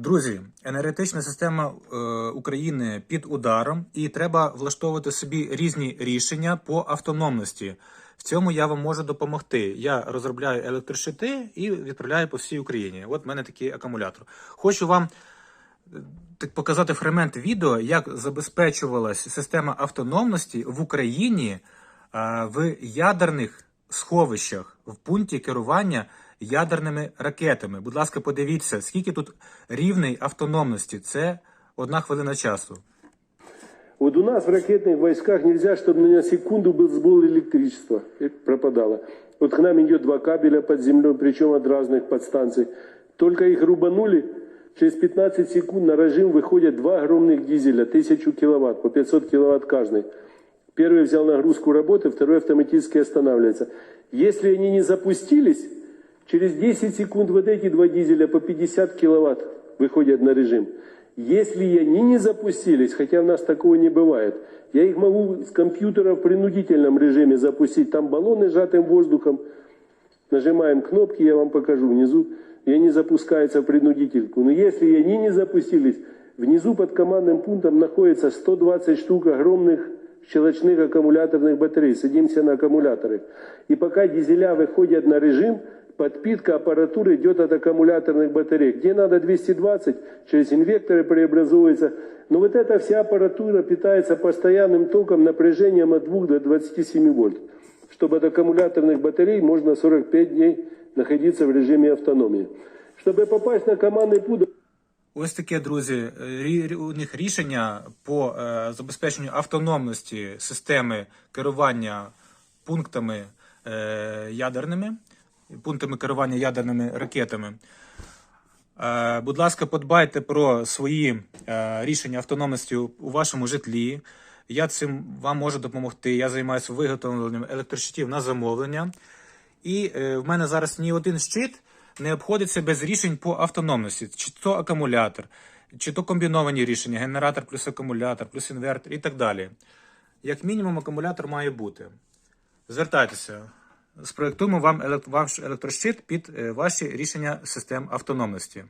Друзі, енергетична система е, України під ударом, і треба влаштовувати собі різні рішення по автономності. В цьому я вам можу допомогти. Я розробляю електрощити і відправляю по всій Україні. От в мене такий акумулятор. Хочу вам е, так показати фрагмент відео, як забезпечувалась система автономності в Україні е, в ядерних сховищах в пункті керування ядерними ракетами. Будь ласка, подивіться, скільки тут рівней автономності. Це одна хвилина часу. Вот у нас в ракетных войсках нельзя, чтобы на секунду был сбол электричества и пропадало. Вот к нам идет два кабеля под землей, причем от разных подстанций. Только их рубанули, через 15 секунд на режим выходят два огромных дизеля, 1000 киловатт, по 500 киловатт каждый. Первый взял нагрузку работы, второй автоматически останавливается. Если они не запустились, через 10 секунд вот эти два дизеля по 50 киловатт выходят на режим. Если они не запустились, хотя у нас такого не бывает, я их могу с компьютера в принудительном режиме запустить. Там баллоны сжатым воздухом. Нажимаем кнопки, я вам покажу внизу, и они запускаются в принудительку. Но если они не запустились, внизу под командным пунктом находится 120 штук огромных щелочных аккумуляторных батарей. Садимся на аккумуляторы. И пока дизеля выходят на режим, подпитка аппаратуры идет от аккумуляторных батарей. Где надо 220, через инвекторы преобразуется. Но вот эта вся аппаратура питается постоянным током напряжением от 2 до 27 вольт. Чтобы от аккумуляторных батарей можно 45 дней находиться в режиме автономии. Чтобы попасть на командный пункт, Ось таке, друзі, рі- рі- у них рішення по е, забезпеченню автономності системи керування пунктами е, ядерними, пунктами керування ядерними ракетами. Е, будь ласка, подбайте про свої е, рішення автономності у вашому житлі. Я цим вам можу допомогти. Я займаюся виготовленням електрощитів на замовлення. І е, в мене зараз ні один щит не обходиться без рішень по автономності, чи то акумулятор, чи то комбіновані рішення, генератор плюс акумулятор, плюс інвертор і так далі. Як мінімум, акумулятор має бути. Звертайтеся, спроєктуємо вам елект- ваш електрощит під е, ваші рішення систем автономності.